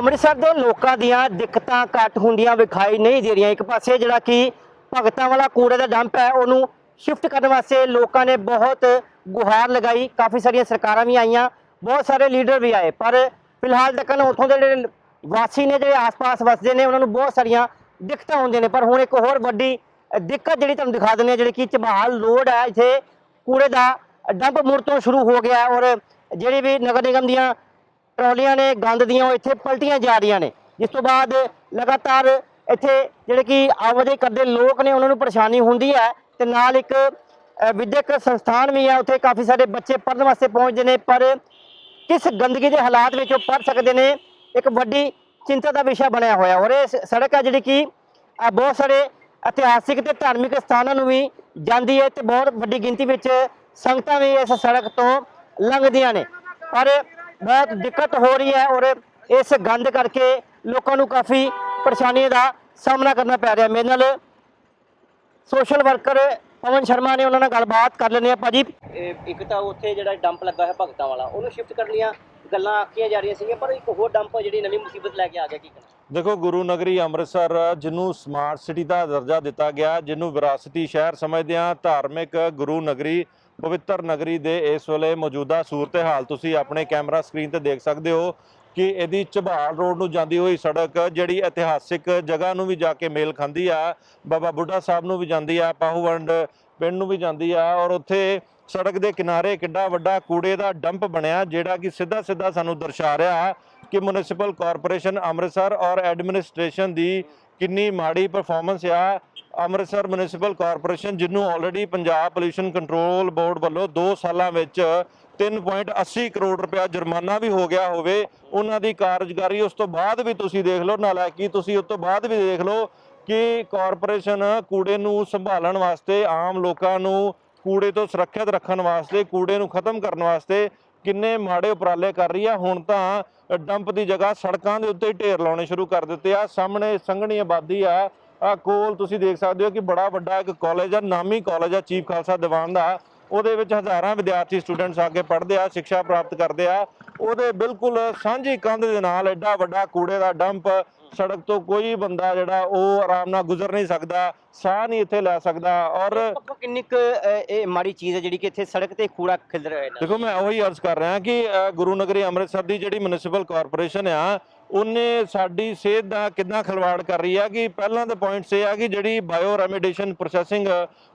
ਅੰਮ੍ਰਿਤਸਰ ਦੇ ਲੋਕਾਂ ਦੀਆਂ ਦਿੱਕਤਾਂ ਘੱਟ ਹੁੰਦੀਆਂ ਵਿਖਾਈ ਨਹੀਂ ਦੇ ਰਹੀਆਂ। ਇੱਕ ਪਾਸੇ ਜਿਹੜਾ ਕਿ ਭਗਤਾਂ ਵਾਲਾ ਕੂੜੇ ਦਾ ਡੰਪ ਹੈ, ਉਹਨੂੰ ਸ਼ਿਫਟ ਕਰਨ ਵਾਸਤੇ ਲੋਕਾਂ ਨੇ ਬਹੁਤ ਗੁਹਾਰ ਲਗਾਈ। ਕਾਫੀ ਸਾਰੀਆਂ ਸਰਕਾਰਾਂ ਵੀ ਆਈਆਂ, ਬਹੁਤ ਸਾਰੇ ਲੀਡਰ ਵੀ ਆਏ। ਪਰ ਫਿਲਹਾਲ ਤੱਕ ਉੱਥੋਂ ਦੇ ਜਿਹੜੇ ਵਾਸੀ ਨੇ, ਜਿਹੜੇ ਆਸ-ਪਾਸ ਵਸਦੇ ਨੇ, ਉਹਨਾਂ ਨੂੰ ਬਹੁਤ ਸਾਰੀਆਂ ਦਿੱਕਤਾਂ ਹੁੰਦੀਆਂ ਨੇ। ਪਰ ਹੁਣ ਇੱਕ ਹੋਰ ਵੱਡੀ ਦਿੱਕਤ ਜਿਹੜੀ ਤੁਹਾਨੂੰ ਦਿਖਾ ਦਿੰਦੇ ਆ ਜਿਹੜੀ ਕਿ ਚਬਾਲ ਲੋਡ ਹੈ, ਇੱਥੇ ਕੂੜੇ ਦਾ ਡੰਪ ਮੁੜ ਤੋਂ ਸ਼ੁਰੂ ਹੋ ਗਿਆ ਔਰ ਜਿਹੜੀ ਵੀ ਨਗਰ ਨਿਗਮ ਦੀਆਂ ਟਰਾਲੀਆਂ ਨੇ ਗੰਦ ਦੀਆਂ ਉਹ ਇੱਥੇ ਪਲਟੀਆਂ ਜਾ ਰਹੀਆਂ ਨੇ। ਜਿਸ ਤੋਂ ਬਾਅਦ ਲਗਾਤਾਰ ਇੱਥੇ ਜਿਹੜੇ ਕਿ ਆਵਾਜਾਈ ਕਰਦੇ ਲੋਕ ਨੇ ਉਹਨਾਂ ਨੂੰ ਪਰੇਸ਼ਾਨੀ ਹੁੰਦੀ ਹੈ ਤੇ ਨਾਲ ਇੱਕ ਅ, ਵਿਦਿਅਕ ਸੰਸਥਾਨ ਵੀ ਹੈ ਉੱਥੇ ਕਾਫੀ ਸਾਰੇ ਬੱਚੇ ਪੜ੍ਹਨ ਵਾਸਤੇ ਪਹੁੰਚਦੇ ਨੇ ਪਰ ਕਿਸ ਗੰਦਗੀ ਦੇ ਹਾਲਾਤ ਵਿੱਚ ਉਹ ਪੜ ਸਕਦੇ ਨੇ ਇੱਕ ਵੱਡੀ ਚਿੰਤਾ ਦਾ ਵਿਸ਼ਾ ਬਣਿਆ ਹੋਇਆ। ਔਰ ਇਹ ਸੜਕ ਹੈ ਜਿਹੜੀ ਕਿ ਬਹੁਤ ਸਾਰੇ ਇਤਿਹਾਸਿਕ ਤੇ ਧਾਰਮਿਕ ਸਥਾਨਾਂ ਨੂੰ ਵੀ ਜਾਂਦੀ ਹੈ ਤੇ ਬਹੁਤ ਵੱਡੀ ਗਿਣਤੀ ਵਿੱਚ ਸੰਗਤਾਂ ਵੀ ਇਸ ਸੜਕ ਤੋਂ ਲੰਘਦੀਆਂ ਨੇ। ਪਰ ਬਹੁਤ ਦਿੱਕਤ ਹੋ ਰਹੀ ਹੈ ਔਰ ਇਸ ਗੰਦ ਕਰਕੇ ਲੋਕਾਂ ਨੂੰ ਕਾਫੀ ਪਰੇਸ਼ਾਨੀਆਂ ਦਾ ਸਾਹਮਣਾ ਕਰਨਾ ਪੈ ਰਿਹਾ। ਮੇਰੇ ਨਾਲ ਸੋਸ਼ਲ ਵਰਕਰ ਪਵਨ ਸ਼ਰਮਾ ਨੇ ਉਹਨਾਂ ਨਾਲ ਗੱਲਬਾਤ ਕਰ ਲੈਂਦੇ ਆ ਭਾਜੀ ਇੱਕ ਤਾਂ ਉੱਥੇ ਜਿਹੜਾ ਡੰਪ ਲੱਗਾ ਹੈ ਭਗਤਾਂ ਵਾਲਾ ਉਹਨੂੰ ਸ਼ਿਫਟ ਕਰਨ ਲੀਆਂ ਗੱਲਾਂ ਆਖੀਆਂ ਜਾ ਰਹੀਆਂ ਸੀਗੀਆਂ ਪਰ ਇੱਕ ਹੋਰ ਡੰਪ ਜਿਹੜੀ ਨਵੀਂ ਮੁਸੀਬਤ ਲੈ ਕੇ ਆ ਗਿਆ ਕੀ ਕਰਨਾ ਦੇਖੋ ਗੁਰੂ ਨਗਰੀ ਅੰਮ੍ਰਿਤਸਰ ਜਿਹਨੂੰ ਸਮਾਰਟ ਸਿਟੀ ਦਾ ਦਰਜਾ ਦਿੱਤਾ ਗਿਆ ਜਿਹਨੂੰ ਵਿਰਾਸਤੀ ਸ਼ਹਿਰ ਸਮਝਦੇ ਹਾਂ ਧਾਰਮਿਕ ਗੁਰੂ ਨਗਰੀ ਪਵਿੱਤਰ ਨਗਰੀ ਦੇ ਇਸ ਵੇਲੇ ਮੌਜੂਦਾ ਸੂਰਤ-ਹਾਲ ਤੁਸੀਂ ਆਪਣੇ ਕੈਮਰਾ ਸਕਰੀਨ ਤੇ ਦੇਖ ਸਕਦੇ ਹੋ ਕਿ ਇਹਦੀ ਝਬਾਲ ਰੋਡ ਨੂੰ ਜਾਂਦੀ ਹੋਈ ਸੜਕ ਜਿਹੜੀ ਇਤਿਹਾਸਿਕ ਜਗ੍ਹਾ ਨੂੰ ਵੀ ਜਾ ਕੇ ਮੇਲ ਖਾਂਦੀ ਆ, ਬਾਬਾ ਬੁੱਢਾ ਸਾਹਿਬ ਨੂੰ ਵੀ ਜਾਂਦੀ ਆ ਪਾਹੂਵੰਡ ਪਿੰਡ ਨੂੰ ਵੀ ਜਾਂਦੀ ਆ ਔਰ ਉੱਥੇ ਸੜਕ ਦੇ ਕਿਨਾਰੇ ਕਿੱਡਾ ਵੱਡਾ ਕੂੜੇ ਦਾ ਡੰਪ ਬਣਿਆ ਜਿਹੜਾ ਕਿ ਸਿੱਧਾ ਸਿੱਧਾ ਸਾਨੂੰ ਦਰਸਾ ਰਿਹਾ ਕਿ ਮਿਊਨਿਸਪਲ ਕਾਰਪੋਰੇਸ਼ਨ ਅੰਮ੍ਰਿਤਸਰ ਔਰ ਐਡਮਿਨਿਸਟ੍ਰੇਸ਼ਨ ਦੀ ਕਿੰਨੀ ਮਾੜੀ ਪਰਫਾਰਮੈਂਸ ਆ ਅੰਮ੍ਰਿਤਸਰ ਮਿਊਨਿਸਪਲ ਕਾਰਪੋਰੇਸ਼ਨ ਜਿਹਨੂੰ already Punjab pollution control board ਵੱਲੋਂ 2 ਸਾਲਾਂ ਵਿੱਚ 3.80 ਕਰੋੜ ਰੁਪਇਆ ਜੁਰਮਾਨਾ ਵੀ ਹੋ ਗਿਆ ਹੋਵੇ, ਉਹਨਾਂ ਦੀ ਕਾਰਜਕਾਰੀ ਉਸ ਤੋਂ ਬਾਅਦ ਵੀ ਤੁਸੀਂ ਦੇਖ ਲਓ ਨਾਲਾਇਕੀ ਤੁਸੀਂ ਉਸ ਤੋਂ ਬਾਅਦ ਵੀ ਦੇਖ ਲਓ ਕਿ ਕਾਰਪੋਰੇਸ਼ਨ ਕੂੜੇ ਨੂੰ ਸੰਭਾਲਣ ਵਾਸਤੇ, ਆਮ ਲੋਕਾਂ ਨੂੰ ਕੂੜੇ ਤੋਂ ਸੁਰੱਖਿਅਤ ਰੱਖਣ ਵਾਸਤੇ, ਕੂੜੇ ਨੂੰ ਖਤਮ ਕਰਨ ਵਾਸਤੇ ਕਿੰਨੇ ਮਾੜੇ ਉਪਰਾਲੇ ਕਰ ਰਹੀ ਆ। ਹੁਣ ਤਾਂ ਡੰਪ ਦੀ ਜਗ੍ਹਾ ਸੜਕਾਂ ਦੇ ਉੱਤੇ ਹੀ ਢੇਰ ਲਾਉਣੇ ਸ਼ੁਰੂ ਕਰ ਦਿੱਤੇ ਆ। ਸਾਹਮਣੇ ਸੰਘਣੀ ਆਬਾਦੀ ਆ। ਕੋਲ ਤੁਸੀਂ ਦੇਖ ਸਕਦੇ ਹੋ ਕਿ ਬੜਾ ਵੱਡਾ ਇੱਕ ਕਾਲਜ ਆ ਨਾਮੀ ਕਾਲਜ ਆ ਚੀਫ ਖਾਲਸਾ ਦੀਵਾਨ ਦਾ। ਉਹਦੇ ਵਿੱਚ ਹਜ਼ਾਰਾਂ ਵਿਦਿਆਰਥੀ ਸਟੂਡੈਂਟਸ ਆ ਕੇ ਪੜ੍ਹਦੇ ਆ ਸਿੱਖਿਆ ਪ੍ਰਾਪਤ ਕਰਦੇ ਆ। ਉਹਦੇ ਬਿਲਕੁਲ ਸਾਂਝੀ ਕੰਧ ਦੇ ਨਾਲ ਐਡਾ ਵੱਡਾ ਕੂੜੇ ਦਾ ਡੰਪ ਸੜਕ ਤੋਂ ਕੋਈ ਬੰਦਾ ਜਿਹੜਾ ਉਹ ਆਰਾਮ ਨਾਲ ਗੁਜ਼ਰ ਨਹੀਂ ਸਕਦਾ ਸਾਹ ਨਹੀਂ ਇੱਥੇ ਲੈ ਸਕਦਾ ਔਰ ਕਿੰਨੀ ਕੁ ਇਹ ਮਾੜੀ ਚੀਜ਼ ਹੈ ਜਿਹੜੀ ਕਿ ਇੱਥੇ ਸੜਕ ਤੇ ਕੂੜਾ ਖਿਲ ਰਿਹਾ ਹੈ ਦੇਖੋ ਮੈਂ ਉਹੀ ਅਰਜ਼ ਕਰ ਰਿਹਾ ਕਿ ਗੁਰੂ ਨਗਰੀ ਅੰਮ੍ਰਿਤਸਰ ਦੀ ਜਿਹੜੀ ਮਿਊਨਿਸਪਲ ਕਾਰਪੋਰੇਸ਼ਨ ਆ ਉਹਨੇ ਸਾਡੀ ਸਿਹਤ ਦਾ ਕਿੰਨਾ ਖਲਵਾੜ ਕਰ ਰਹੀ ਆ ਕਿ ਪਹਿਲਾਂ ਤਾਂ ਪੁਆਇੰਟਸ ਇਹ ਆ ਕਿ ਜਿਹੜੀ ਬਾਇਓ ਰੈਮੀਡੇਸ਼ਨ ਪ੍ਰੋਸੈਸਿੰਗ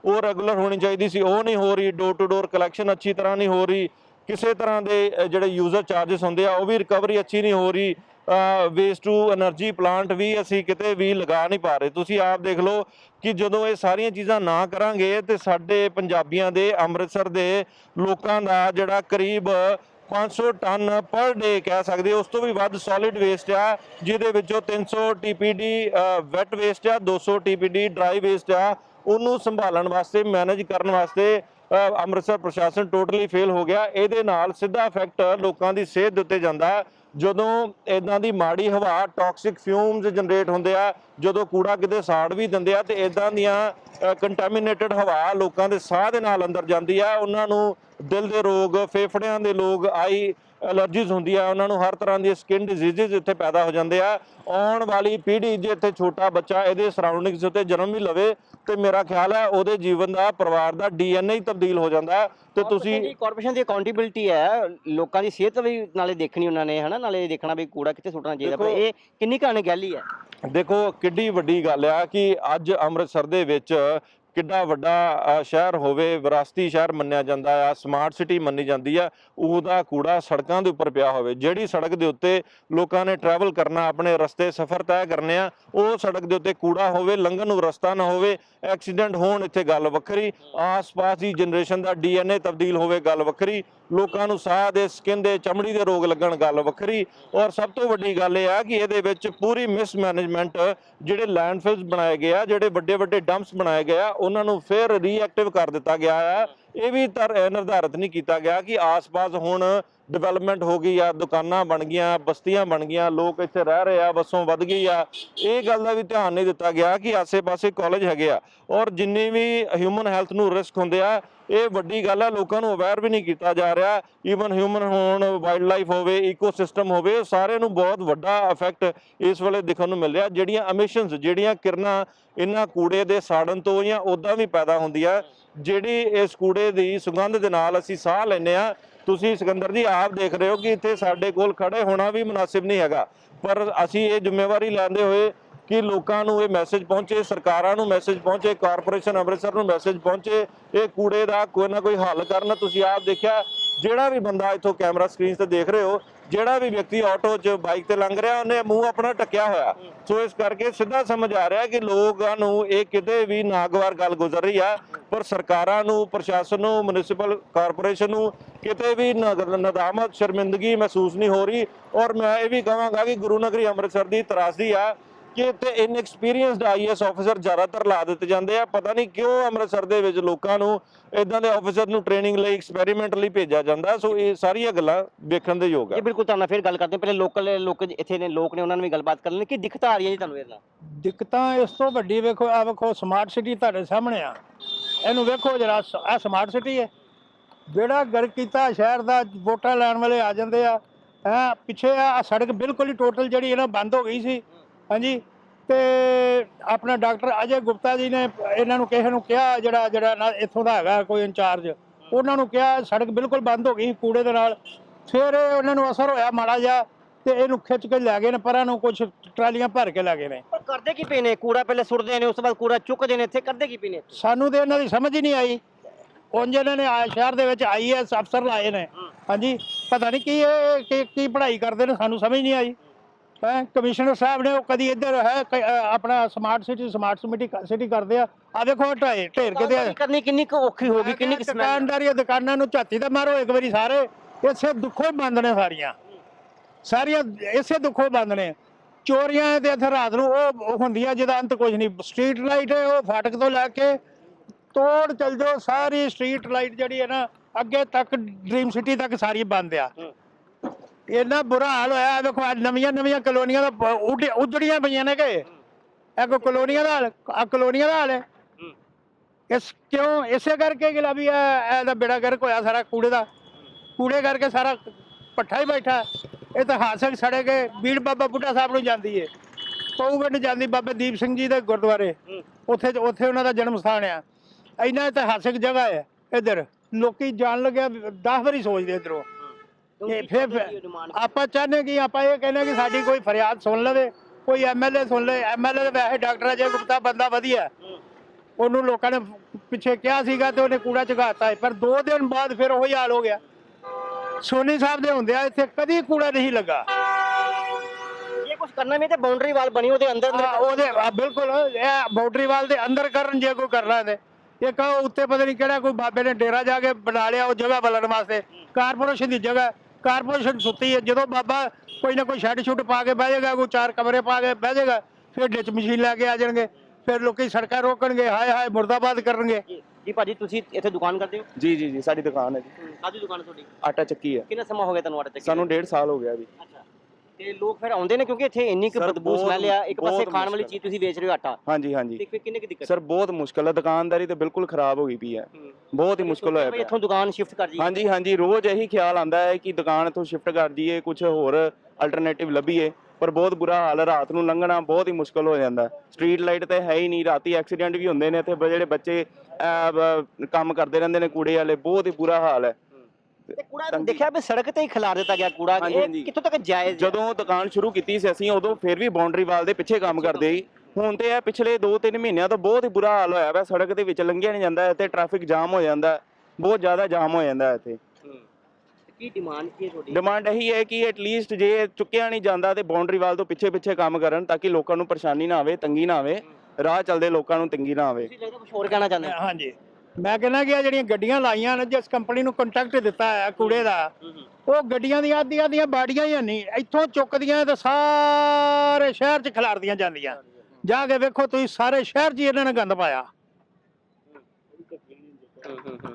ਉਹ ਰੈਗੂਲਰ ਹੋਣੀ ਚਾਹੀਦੀ ਸੀ, ਉਹ ਨਹੀਂ ਹੋ ਰਹੀ ਡੋਰ ਟੂ ਡੋਰ ਕਲੈਕਸ਼ਨ ਅੱਛੀ ਤਰ੍ਹਾਂ ਨਹੀਂ ਹੋ ਰਹੀ, ਕਿਸੇ ਤਰ੍ਹਾਂ ਦੇ ਜਿਹੜੇ ਯੂਜ਼ਰ ਚਾਰजेस ਹੁੰਦੇ ਆ, ਉਹ ਵੀ ਰਿਕਵਰੀ ਅੱਛੀ ਨਹੀਂ ਹੋ ਰਹੀ ਵੇਸਟ ਟੂ એનર્ਜੀ ਪਲਾਂਟ ਵੀ ਅਸੀਂ ਕਿਤੇ ਵੀ ਲਗਾ ਨਹੀਂ ਪਾ ਰਹੇ। ਤੁਸੀਂ ਆਪ ਦੇਖ ਲਓ ਕਿ ਜਦੋਂ ਇਹ ਸਾਰੀਆਂ ਚੀਜ਼ਾਂ ਨਾ ਕਰਾਂਗੇ ਤੇ ਸਾਡੇ ਪੰਜਾਬੀਆਂ ਦੇ, ਅੰਮ੍ਰਿਤਸਰ ਦੇ ਲੋਕਾਂ ਦਾ ਜਿਹੜਾ ਕਰੀਬ 500 ਟਨ ਪਰ ਡੇ ਕਹਿ ਸਕਦੇ ਉਸ ਤੋਂ ਵੀ ਵੱਧ ਸੋਲਿਡ ਵੇਸਟ ਆ, ਜਿਹਦੇ ਵਿੱਚੋਂ 300 ਟੀਪੀਡੀ ਵੈਟ ਵੇਸਟ ਆ 200 ਟੀਪੀਡੀ ਡਰਾਈ ਵੇਸਟ ਆ। ਉਹਨੂੰ ਸੰਭਾਲਣ ਵਾਸਤੇ ਮੈਨੇਜ ਕਰਨ ਵਾਸਤੇ ਅੰਮ੍ਰਿਤਸਰ ਪ੍ਰਸ਼ਾਸਨ ਟੋਟਲੀ ਫੇਲ ਹੋ ਗਿਆ। ਇਹਦੇ ਨਾਲ ਸਿੱਧਾ ਇਫੈਕਟ ਲੋਕਾਂ ਦੀ ਸਿਹਤ ਦੇ ਉੱਤੇ ਜਾਂਦਾ। ਜਦੋਂ ਇਦਾਂ ਦੀ ਮਾੜੀ ਹਵਾ ਟਾਕਸਿਕ ਫਿਊਮਸ ਜਨਰੇਟ ਹੁੰਦੇ ਆ, ਜਦੋਂ ਕੂੜਾ ਕਿਤੇ ਸਾੜ ਵੀ ਦਿੰਦੇ ਆ ਤੇ ਇਦਾਂ ਦੀਆਂ ਕੰਟੈਮੀਨੇਟਡ ਹਵਾ ਲੋਕਾਂ ਦੇ ਸਾਹ ਦੇ ਨਾਲ ਅੰਦਰ ਜਾਂਦੀ ਆ, ਉਹਨਾਂ ਨੂੰ ਦਿਲ ਦੇ ਰੋਗ, ਫੇਫੜਿਆਂ ਦੇ ਲੋਗ ਆਈ ਐਲਰਜੀਜ਼ ਹੁੰਦੀ ਆ ਉਹਨਾਂ ਨੂੰ ਹਰ ਤਰ੍ਹਾਂ ਦੀ ਸਕਿਨ ਡਿਜ਼ੀਜ਼ਸ ਇੱਥੇ ਪੈਦਾ ਹੋ ਜਾਂਦੇ ਆ। ਆਉਣ ਵਾਲੀ ਪੀੜ੍ਹੀ ਜੇ ਇੱਥੇ ਛੋਟਾ ਬੱਚਾ ਇਹਦੇ ਸਰਾਊਂਡਿੰਗਸ ਉੱਤੇ ਜਨਮ ਵੀ ਲਵੇ ਤੇ ਮੇਰਾ ਖਿਆਲ ਹੈ ਉਹਦੇ ਜੀਵਨ ਦਾ ਪਰਿਵਾਰ ਦਾ ਡੀਐਨਏ ਹੀ ਤਬਦੀਲ ਹੋ ਜਾਂਦਾ ਤੇ ਤੁਸੀਂ ਕਾਰਪੋਰੇਸ਼ਨ ਦੀ ਅਕਾਊਂਟੇਬਿਲਟੀ ਹੈ। ਲੋਕਾਂ ਦੀ ਸਿਹਤ ਵੀ ਨਾਲੇ ਦੇਖਣੀ ਉਹਨਾਂ ਨੇ ਹਨਾ? ਨਾਲੇ ਦੇਖਣਾ ਵੀ ਕੂੜਾ ਕਿੱਥੇ ਸੁੱਟਣਾ ਚਾਹੀਦਾ ਪਰ ਇਹ ਕਿੰਨੀ ਕੁ ਅਣਗਹਿਲੀ ਹੈ? ਦੇਖੋ ਕਿੱਡੀ ਵੱਡੀ ਗੱਲ ਆ ਕਿ ਅੱਜ ਅੰਮ੍ਰਿਤਸਰ ਦੇ ਵਿੱਚ ਕਿੱਡਾ ਵੱਡਾ ਸ਼ਹਿਰ ਹੋਵੇ, ਵਿਰਾਸਤੀ ਸ਼ਹਿਰ ਮੰਨਿਆ ਜਾਂਦਾ ਆ ਸਮਾਰਟ ਸਿਟੀ ਮੰਨੀ ਜਾਂਦੀ ਆ, ਉਹਦਾ ਕੂੜਾ ਸੜਕਾਂ ਦੇ ਉੱਪਰ ਪਿਆ ਹੋਵੇ। ਜਿਹੜੀ ਸੜਕ ਦੇ ਉੱਤੇ ਲੋਕਾਂ ਨੇ ਟਰੈਵਲ ਕਰਨਾ, ਆਪਣੇ ਰਸਤੇ ਸਫ਼ਰ ਤੈਅ ਕਰਨੇ ਆ, ਉਹ ਸੜਕ ਦੇ ਉੱਤੇ ਕੂੜਾ ਹੋਵੇ, ਲੰਘਣ ਨੂੰ ਰਸਤਾ ਨਾ ਹੋਵੇ ਐਕਸੀਡੈਂਟ ਹੋਣ ਇੱਥੇ ਗੱਲ ਵੱਖਰੀ, ਆਸ-ਪਾਸ ਦੀ ਜਨਰੇਸ਼ਨ ਦਾ ਡੀਐਨਏ ਤਬਦੀਲ ਹੋਵੇ, ਗੱਲ ਵੱਖਰੀ, ਲੋਕਾਂ ਨੂੰ ਸਾਹ ਦੇ ਸਕਿਨ ਦੇ, ਚਮੜੀ ਦੇ ਰੋਗ ਲੱਗਣ, ਗੱਲ ਵੱਖਰੀ। ਔਰ ਸਭ ਤੋਂ ਵੱਡੀ ਗੱਲ ਇਹ ਆ ਕਿ ਇਹਦੇ ਵਿੱਚ ਪੂਰੀ ਮਿਸਮੈਨੇਜਮੈਂਟ ਜਿਹੜੇ ਲੈਂਡਫਿਲਸ ਬਣਾਏ ਗਏ ਆ, ਜਿਹੜੇ ਵੱਡੇ ਵੱਡੇ ਡੰਪਸ ਬਣਾਏ ਗਏ ਆ ਉਹਨਾਂ ਨੂੰ ਫਿਰ ਰੀਐਕਟਿਵ ਕਰ ਦਿੱਤਾ ਗਿਆ ਹੈ। ਇਹ ਵੀ ਤਰ- ਨਿਰਧਾਰਿਤ ਨਹੀਂ ਕੀਤਾ ਗਿਆ ਕਿ ਆਸ-ਪਾਸ ਹੁਣ ਡਿਵੈਲਪਮੈਂਟ ਹੋ ਗਈ ਆ, ਦੁਕਾਨਾਂ ਬਣ ਗਈਆਂ, ਬਸਤੀਆਂ ਬਣ ਗਈਆਂ, ਲੋਕ ਇੱਥੇ ਰਹਿ ਰਹੇ ਆ ਵਸੋਂ ਵੱਧ ਗਈ ਆ। ਇਹ ਗੱਲ ਦਾ ਵੀ ਧਿਆਨ ਨਹੀਂ ਦਿੱਤਾ ਗਿਆ ਕਿ ਆਸੇ-ਪਾਸੇ ਕਾਲਜ ਹੈਗੇ ਆ। ਔਰ ਜਿੰਨੀ ਵੀ ਹਿਊਮਨ ਹੈਲਥ ਨੂੰ ਰਿਸਕ ਹੁੰਦੇ ਆ, ਇਹ ਵੱਡੀ ਗੱਲ ਆ, ਲੋਕਾਂ ਨੂੰ ਅਵੇਅਰ ਵੀ ਨਹੀਂ ਕੀਤਾ ਜਾ ਰਿਹਾ। ਈਵਨ ਹਿਊਮਨ ਹੋਣ ਵਾਈਲਡ ਲਾਈਫ ਹੋਵੇ ਇਕੋਸਿਸਟਮ ਹੋਵੇ ਸਾਰੇ ਨੂੰ ਬਹੁਤ ਵੱਡਾ ਇਫੈਕਟ ਇਸ ਵੇਲੇ ਦੇਖਣ ਨੂੰ ਮਿਲ ਰਿਹਾ। ਜਿਹੜੀਆਂ ਐਮਿਸ਼ਨਸ ਜਿਹੜੀਆਂ ਕਿਰਨਾਂ, ਇਹਨਾਂ ਕੂੜੇ ਦੇ ਸਾੜਨ ਤੋਂ ਜਾਂ ਉਦਾਂ ਵੀ ਪੈਦਾ ਹੁੰਦੀਆਂ ਜਿਹੜੀ ਇਸ ਕੂੜੇ ਦੀ ਸੁਗੰਧ ਦੇ ਨਾਲ ਅਸੀਂ ਸਾਹ ਲੈਂਦੇ ਆ ਤੁਸੀਂ ਸਿਕੰਦਰ ਜੀ ਆਪ ਦੇਖ ਰਹੇ ਹੋ ਕਿ ਇੱਥੇ ਸਾਡੇ ਕੋਲ ਖੜੇ ਹੋਣਾ ਵੀ ਮੁਨਾਸਿਬ ਨਹੀਂ ਹੈਗਾ। ਪਰ ਅਸੀਂ ਇਹ ਜ਼ਿੰਮੇਵਾਰੀ ਲੈਂਦੇ ਹੋਏ ਕਿ ਲੋਕਾਂ ਨੂੰ ਇਹ ਮੈਸੇਜ ਪਹੁੰਚੇ, ਸਰਕਾਰਾਂ ਨੂੰ ਮੈਸੇਜ ਪਹੁੰਚੇ ਕਾਰਪੋਰੇਸ਼ਨ ਅੰਮ੍ਰਿਤਸਰ ਨੂੰ ਮੈਸੇਜ ਪਹੁੰਚੇ, ਇਹ ਕੂੜੇ ਦਾ ਕੋਈ ਨਾ ਕੋਈ ਹੱਲ ਕਰਨ। ਤੁਸੀਂ ਆਪ ਦੇਖਿਆ ਜਿਹੜਾ ਵੀ ਬੰਦਾ ਇੱਥੋਂ ਕੈਮਰਾ ਸਕਰੀਨਸ ਤੇ ਦੇਖ ਰਹੇ ਹੋ, ਜਿਹੜਾ ਵੀ ਵਿਅਕਤੀ ਆਟੋ 'ਚ ਬਾਈਕ ਤੇ ਲੰਘ ਰਿਹਾ, ਉਹਨੇ ਮੂੰਹ ਆਪਣਾ ਟੱਕਿਆ ਹੋਇਆ। ਸੋ ਇਸ ਕਰਕੇ ਸਿੱਧਾ ਸਮਝ ਆ ਰਿਹਾ ਕਿ ਲੋਕਾਂ ਨੂੰ ਇਹ ਕਿਤੇ ਵੀ ਨਾਗਵਾਰ ਗੱਲ ਗੁਜ਼ਰ ਰਹੀ ਆ, ਪਰ ਸਰਕਾਰਾਂ ਨੂੰ, ਪ੍ਰਸ਼ਾਸਨ ਨੂੰ ਮਿਊਨਿਸਪਲ ਕਾਰਪੋਰੇਸ਼ਨ ਨੂੰ ਕਿਤੇ ਵੀ ਨਗ- ਨਦਾਮਤ ਸ਼ਰਮਿੰਦਗੀ ਮਹਿਸੂਸ ਨਹੀਂ ਹੋ ਰਹੀ। ਔਰ ਮੈਂ ਇਹ ਵੀ ਕਹਾਂਗਾ ਕਿ ਗੁਰੂ ਨਗਰੀ ਅੰਮ੍ਰਿਤਸਰ ਦੀ ਤਰਾਸਦੀ ਆ ਕਿ ਇੱਥੇ ਇਨਐਕਸਪੀਰੀਅੰਸਡ ਆਈਐਸ ਆਫੀਸਰ ਜ਼ਿਆਦਾਤਰ ਲਾ ਦਿੱਤੇ ਜਾਂਦੇ ਆ। ਪਤਾ ਨਹੀਂ ਕਿਉਂ ਅੰਮ੍ਰਿਤਸਰ ਦੇ ਵਿੱਚ ਲੋਕਾਂ ਨੂੰ ਇਦਾਂ ਦੇ ਆਫੀਸਰ ਨੂੰ ਟ੍ਰੇਨਿੰਗ ਲਈ ਐਕਸਪੈਰੀਮੈਂਟ ਲਈ ਭੇਜਿਆ ਜਾਂਦਾ। ਸੋ ਇਹ ਸਾਰੀਆਂ ਗੱਲਾਂ ਵੇਖਣ ਦੇ ਯੋਗ ਆ। ਇਹ ਬਿਲਕੁਲ ਤੁਹਾਨੂੰ ਫਿਰ ਗੱਲ ਕਰਦੇ ਪਹਿਲੇ ਲੋਕਲ ਲੋਕ ਇੱਥੇ ਨੇ ਲੋਕ ਨੇ ਉਹਨਾਂ ਨਾਲ ਵੀ ਗੱਲਬਾਤ ਕਰ ਲੈਣੀ ਕਿ ਦਿੱਕਤਾਂ ਆ ਰਹੀਆਂ ਜੀ ਤੁਹਾਨੂੰ ਇਹਦੇ ਨਾਲ? ਦਿੱਕਤਾਂ ਇਸ ਤੋਂ ਵੱਡੀ ਵੇਖੋ ਆ ਵੇਖੋ ਸਮਾਰਟ ਸਿਟੀ ਤੁਹਾਡੇ ਸਾਹਮਣੇ ਆ। ਇਹਨੂੰ ਵੇਖੋ ਜਰਾ ਆ ਸਮਾਰਟ ਸਿਟੀ ਹੈ। ਜਿਹੜਾ ਗਰ ਕੀਤਾ ਸ਼ਹਿਰ ਦਾ ਵੋਟਾਂ ਲੈਣ ਵਾਲੇ ਆ ਜਾਂਦੇ ਆ। ਹੈ ਪਿੱਛੇ ਆ ਆਹ ਸੜਕ ਬਿਲਕੁਲ ਹੀ ਟੋਟਲ ਜਿਹੜੀ ਇਹਨਾਂ ਬੰਦ ਹੋ ਗਈ ਸੀ। ਹਾਂਜੀ ਤੇ ਆਪਣਾ ਡਾਕਟਰ ਅਜੇ ਗੁਪਤਾ ਜੀ ਨੇ ਇਹਨਾਂ ਨੂੰ ਕਿਸੇ ਨੂੰ ਕਿਹਾ ਜਿਹੜਾ ਜਿਹੜਾ ਇੱਥੋਂ ਦਾ ਹੈਗਾ ਕੋਈ ਇੰਚਾਰਜ ਉਹਨਾਂ ਨੂੰ ਕਿਹਾ ਸੜਕ ਬਿਲਕੁਲ ਬੰਦ ਹੋ ਗਈ ਕੂੜੇ ਦੇ ਨਾਲ। ਫਿਰ ਇਹ ਉਹਨਾਂ ਨੂੰ ਅਸਰ ਹੋਇਆ ਮਾੜਾ ਜਿਹਾ ਤੇ ਇਹਨੂੰ ਖਿੱਚ ਕੇ ਲੈ ਗਏ ਨੇ ਪਰਾਂ ਨੂੰ ਕੁਝ ਟਰਾਲੀਆਂ ਭਰ ਕੇ ਲੈ ਗਏ ਨੇ। ਪਰ ਕਰਦੇ ਕੀ ਪਏ ਨੇ? ਕੂੜਾ ਪਹਿਲੇ ਸੁੱਟਦੇ ਨੇ ਉਸ ਤੋਂ ਬਾਅਦ ਕੂੜਾ ਚੁੱਕਦੇ ਨੇ ਇੱਥੇ ਕਰਦੇ ਕੀ ਪਏ ਨੇ? ਸਾਨੂੰ ਤੇ ਇਹਨਾਂ ਦੀ ਸਮਝ ਹੀ ਨਹੀਂ ਆਈ। ਉਂਝ ਇਹਨਾਂ ਨੇ ਆ ਸ਼ਹਿਰ ਦੇ ਵਿੱਚ ਆਈਐਸ ਅਫਸਰ ਲਾਏ ਨੇ। ਹਾਂਜੀ ਪਤਾ ਨਹੀਂ ਕੀ ਇਹ ਕੀ ਪੜ੍ਹਾਈ ਕਰਦੇ ਨੇ ਸਾਨੂੰ ਸਮਝ ਨਹੀਂ ਆਈ। ਹੈ ਕਮਿਸ਼ਨਰ ਸਾਹਿਬ ਨੇ ਉਹ ਕਦੀ ਇੱਧਰ ਹੈ ਕ- ਅ, ਆਪਣਾ smart city smart city city ਕਰਦੇ ਆ। ਆ ਦੇਖੋ ਢਾਏ ਢੇਰ ਕਿਤੇ ਦੁਕਾਨਦਾਰੀ ਕਰਨੀ ਕਿੰਨੀ ਕੁ ਔਖੀ ਹੋਗੀ ਕਿੰਨੀ ਕੁ ਸਮੈਲ ਦੁਕਾਨਦਾਰੀਆਂ ਦੁਕਾਨਾਂ ਨੂੰ ਝਾਤੀ ਤਾਂ ਮਾਰੋ ਇੱਕ ਵਾਰੀ ਸਾਰੇ। ਇਸੇ ਦੁੱਖੋਂ ਹੀ ਬੰਦ ਨੇ ਸਾਰੀਆਂ। ਸਾਰੀਆਂ ਇਸੇ ਦੁੱਖੋਂ ਬੰਦ ਨੇ। ਚੋਰੀਆਂ ਤੇ ਇੱਥੇ ਰਾਤ ਨੂੰ ਉਹ ਉਹ ਹੁੰਦੀਆਂ ਜਿਹਦਾ ਅੰਤ ਕੁਝ ਨਹੀਂ। ਸਟਰੀਟ ਲਾਈਟ ਹੈ ਉਹ ਫਾਟਕ ਤੋਂ ਲੈ ਕੇ ਤੋੜ ਚਲ ਜਾਓ ਸਾਰੀ ਸਟਰੀਟ ਲਾਈਟ ਜਿਹੜੀ ਹੈ ਨਾ ਅੱਗੇ ਤੱਕ ਡ੍ਰੀਮ ਸਿਟੀ ਤੱਕ ਸਾਰੀ ਬੰਦ ਆ। ਇੰਨਾ ਬੁਰਾ ਹਾਲ ਹੋਇਆ ਵੇਖੋ ਆਹ ਨਵੀਆਂ ਨਵੀਆਂ ਕਲੋਨੀਆਂ ਦਾ ਪ- ਉੱਡ- ਉਜੜੀਆਂ ਪਈਆਂ ਨੇ ਕਿ? ਇਹ ਕੋ ਕਲੋਨੀਆਂ ਦਾ ਹਾਲ ਆ ਕਲੋਨੀਆਂ ਦਾ ਹਾਲ ਹੈ? ਇਸ ਕਿਉਂ ਇਸੇ ਕਰਕੇ ਕਿ ਲਾ ਵੀ ਇਹ ਇਹਦਾ ਬੇੜਾ ਗਰਕ ਹੋਇਆ ਸਾਰਾ ਕੂੜੇ ਦਾ। ਕੂੜੇ ਕਰਕੇ ਸਾਰਾ ਪੱਠਾ ਹੀ ਬੈਠਾ। ਇਹ ਤਾਂ ਹਾਸਕ ਸੜੇ ਗਏ। ਬੀੜ ਬਾਬਾ ਬੁੱਢਾ ਸਾਹਿਬ ਨੂੰ ਜਾਂਦੀ ਏ। ਪਊਗੰਡ ਜਾਂਦੀ ਬਾਬੇ ਦੀਪ ਸਿੰਘ ਜੀ ਦੇ ਗੁਰਦੁਆਰੇ। ਉੱਥੇ ਉੱਥੇ ਉਹਨਾਂ ਦਾ ਜਨਮ ਸਥਾਨ ਆ। ਇੰਨਾ ਇਤਿਹਾਸਕ ਜਗ੍ਹਾ ਹੈ ਇੱਧਰ। ਲੋਕੀ ਜਾਣ ਲੱਗਿਆ 10 ਵਾਰੀ ਸੋਚਦੇ ਇੱਧਰੋਂ। ਇਹ ਫਿਰ ਆਪਾਂ ਚਾਹੁੰਦੇ ਕਿ ਆਪਾਂ ਇਹ ਕਹਿੰਦੇ ਕਿ ਸਾਡੀ ਕੋਈ ਫਰਿਆਦ ਸੁਣ ਲਵੇ ਕੋਈ ਐਮਐਲਏ ਸੁਣ ਲੇ ਐਮਐਲਏ ਵੈਸੇ ਡਾਕਟਰ ਅਜੇ ਗੁਪਤਾ ਬੰਦਾ ਵਧੀਆ ਉਹਨੂੰ ਲੋਕਾਂ ਨੇ ਪਿੱਛੇ ਕਿਹਾ ਸੀਗਾ ਤੇ ਉਹਨੇ ਕੂੜਾ ਚੁਕਾਤਾ ਪਰ 2 ਦਿਨ ਬਾਅਦ ਫਿਰ ਉਹੀ ਹਾਲ ਹੋ ਗਿਆ। ਸੋਨੀ ਸਾਹਿਬ ਦੇ ਹੁੰਦਿਆਂ ਇੱਥੇ ਕਦੀ ਕੂੜਾ ਨਹੀਂ ਲੱਗਾ। ਇਹ ਕੁਝ ਕਰਨਾ ਵੀ ਤੇ ਬਾਉਂਡਰੀ ਵਾਲ ਬਣੀ ਉਹਦੇ ਅੰਦਰ ਅੰਦਰ ਆ, ਉਹਦੇ ਆ, ਬਿਲਕੁਲ। ਇਹ ਬਾਉਂਡਰੀ ਵਾਲ ਦੇ ਅੰਦਰ ਕਰਨ ਜੇ ਕੋਈ ਕਰਨਾ ਤੇ ਇਹ ਕਹੋ ਉੱਤੇ ਪਤਾ ਨਹੀਂ ਕਿਹੜਾ ਕੋਈ ਬਾਬੇ ਨੇ ਡੇਰਾ ਜਾ ਕੇ ਬਣਾ ਲਿਆ ਉਹ ਜਗ੍ਹਾ ਬਲਣ ਵਾਸਤੇ। ਕਾਰਪੋਰੇਸ਼ਨ ਦੀ ਜਗ੍ਹਾ। ਕਾਰਪੋਰੇਸ਼ਨ ਸੁੱਤੀ ਹੈ ਜਦੋਂ ਬਾਬਾ ਕੋਈ ਨਾ ਕੋਈ ਸ਼ੈੱਡ ਸ਼ੁੱਡ ਪਾ ਕੇ ਬਹਿ ਜਾਏਗਾ ਕੋਈ ਚਾਰ ਕਮਰੇ ਪਾ ਕੇ ਬਹਿ ਜਾਏਗਾ ਫਿਰ ਡਿਚ ਮਸ਼ੀਨ ਲੈ ਕੇ ਆ ਜਾਣਗੇ ਫਿਰ ਲੋਕੀ ਸੜਕਾਂ ਰੋਕਣਗੇ ਹਾਏ ਹਾਏ ਮੁਰਦਾਬਾਦ ਕਰਨਗੇ। ਜੀ ਜੀ ਭਾਜੀ ਤੁਸੀਂ ਇੱਥੇ ਦੁਕਾਨ ਕਰਦੇ ਹੋ? ਜੀ ਜੀ ਜੀ ਸਾਡੀ ਦੁਕਾਨ ਹੈ ਜੀ। ਕਾਦੀ ਦੁਕਾਨ ਹੈ ਤੁਹਾਡੀ? ਆਟਾ ਚੱਕੀ ਹੈ। ਕਿੰਨਾ ਸਮਾਂ ਹੋ ਗਿਆ ਤੁਹਾਨੂੰ ਆਟਾ ਚੱਕੀ ਸਾਨੂੰ ਡੇਢ ਸਾਲ ਹੋ ਗਿਆ ਜੀ। ਅੱਛਾ। ਤੇ ਲੋਕ ਫਿਰ ਆਉਂਦੇ ਨੇ ਕਿਉਂਕਿ ਇੱਥੇ ਇੰਨੀ ਕੁ Sir, ਬਦਬੂ ਬਹੁਤ- ਸਮੈਲ ਆ ਇੱਕ ਪਾਸੇ ਬਹੁਤ ਖਾਣ ਵਾਲੀ ਮੁਸ਼ਕਿਲ। ਚੀਜ਼ ਤੁਸੀਂ ਵੇਚ ਰਹੇ ਹੋ ਆਟਾ। ਹਾਂਜੀ ਤੇ ਹਾਂਜੀ ਫਿਰ ਕਿੰਨੇ ਕੁ ਦਿੱਕਤ? ਸਰ ਬਹੁਤ ਮੁਸ਼ਕਲ ਹੈ। ਦੁਕਾਨਦਾਰੀ ਤੇ ਬਿਲਕੁਲ ਖਰਾਬ ਹੋ ਗਈ ਪਈ ਹੈ। ਹੂੰ। ਬਹੁਤ ਹੀ ਮੁਸ਼ਕਲ ਹੋਇਆ ਪਿਆ। ਇੱਥੋਂ ਦੁਕਾਨ ਸ਼ਿਫਟ ਕਰ ਜੀ ਹਾਂਜੀ ਹਾਂਜੀ। ਰੋਜ਼ ਇਹੀ ਖਿਆਲ ਆਂਦਾ ਹੈ ਕਿ ਦੁਕਾਨ ਤੋਂ ਸ਼ਿਫਟ ਕਰ ਦਈਏ ਕੁਝ ਹੋਰ ਅਲਟਰਨੇਟਿਵ ਲੱਭੀਏ। ਪਰ ਬਹੁਤ ਬੁਰਾ ਹਾਲ ਹੈ। ਰਾਤ ਨੂੰ ਲੰਘਣਾ ਬਹੁਤ ਹੀ ਮੁਸ਼ਕਲ ਹੋ ਜਾਂਦਾ ਸਟਰੀਟ ਲਾਈਟ ਤੇ ਹੈ ਹੀ ਨਹੀਂ। ਰਾਤੀ ਐਕਸੀਡੈਂਟ ਵੀ ਹੁੰਦੇ ਨੇ ਇੱਥੇ ਬ- ਜਿਹੜੇ ਬੱਚੇ ਅਹ, ਬ- ਕੰਮ ਕਰਦੇ ਰਹਿੰਦੇ ਨੇ ਕੂੜੇ ਵਾਲੇ ਬਹੁਤ ਹੀ ਬੁਰਾ ਹਾਲ ਹੈ। ਤੇ ਕੂੜਾ ਦੇਖਿਆ ਵੀ ਸੜਕ ਤੇ ਹੀ ਖਿਲਾਰ ਦਿੱਤਾ ਗਿਆ ਕੂੜਾ ਇਹ। ਕਿੱਥੋਂ ਤੱਕ ਜਾਇਜ਼? ਜਦੋਂ ਦੁਕਾਨ ਸ਼ੁਰੂ ਕੀਤੀ ਸੀ ਅਸੀਂ ਉਦੋਂ ਫਿਰ ਵੀ ਬਾਉਂਡਰੀ ਵਾਲ ਦੇ ਪਿੱਛੇ ਕੰਮ ਕਰਦੇ ਸੀ। ਹੁਣ ਤੇ ਇਹ ਪਿਛਲੇ 2-3 ਮਹੀਨਿਆਂ ਤੋਂ ਬਹੁਤ ਹੀ ਬੁਰਾ ਹਾਲ ਹੋਇਆ ਵਾ। ਸੜਕ ਦੇ ਵਿੱਚ ਲੰਘਿਆ ਨਹੀਂ ਜਾਂਦਾ ਤੇ ਟ੍ਰੈਫਿਕ ਜਾਮ ਹੋ ਜਾਂਦਾ। ਬਹੁਤ ਜ਼ਿਆਦਾ ਜਾਮ ਹੋ ਜਾਂਦਾ ਇੱਥੇ। ਕੀ ਡਿਮਾਂਡ ਕੀ ਹੈ ਤੁਹਾਡੀ? ਡਿਮਾਂਡ ਇਹੀ ਹੈ ਕਿ ਐਟਲੀਸਟ ਜੇ ਚੁੱਕਿਆ ਨਹੀਂ ਜਾਂਦਾ ਤੇ ਬਾਉਂਡਰੀ ਵਾਲ ਤੋਂ ਪਿੱਛੇ ਪਿੱਛੇ ਕੰਮ ਕਰਨ ਤਾਂ ਕਿ ਲੋਕਾਂ ਨੂੰ ਪਰੇਸ਼ਾਨੀ ਨਾ ਆਵੇ ਤੰਗੀ ਨਾ ਆਵੇ। ਰਾਹ ਚੱਲਦੇ ਲੋਕਾਂ ਨੂੰ ਤੰਗੀ ਨਾ ਆਵੇ। ਤੁਸੀਂ ਲੱਗਦਾ ਕੁਝ ਹੋਰ ਕਹਿਣਾ ਚਾਹੁੰਦੇ ਹੋ? ਹਾਂਜੀ। ਮੈਂ ਕਹਿੰਦਾ ਕਿ ਇਹ ਜਿਹੜੀਆਂ ਗੱਡੀਆਂ ਲਾਈਆਂ ਨੇ, ਜਿਸ ਕੰਪਨੀ ਨੂੰ ਕੰਟਰੈਕਟ ਦਿੱਤਾ ਹੈ ਕੂੜੇ ਦਾ, ਉਹ ਗੱਡੀਆਂ ਦੀਆਂ ਆਦੀਆਂ ਦੀਆਂ ਬਾੜੀਆਂ ਹੀ ਨਹੀਂ, ਇੱਥੋਂ ਚੁੱਕਦੀਆਂ ਤੇ ਸਾਰੇ ਸ਼ਹਿਰ 'ਚ ਖਿਲਾਰਦੀਆਂ ਜਾਂਦੀਆਂ। ਜਾ ਕੇ ਵੇਖੋ ਤੁਸੀਂ, ਸਾਰੇ ਸ਼ਹਿਰ 'ਚ ਹੀ ਇਹਨਾਂ ਨੇ ਗੰਦ ਪਾਇਆ।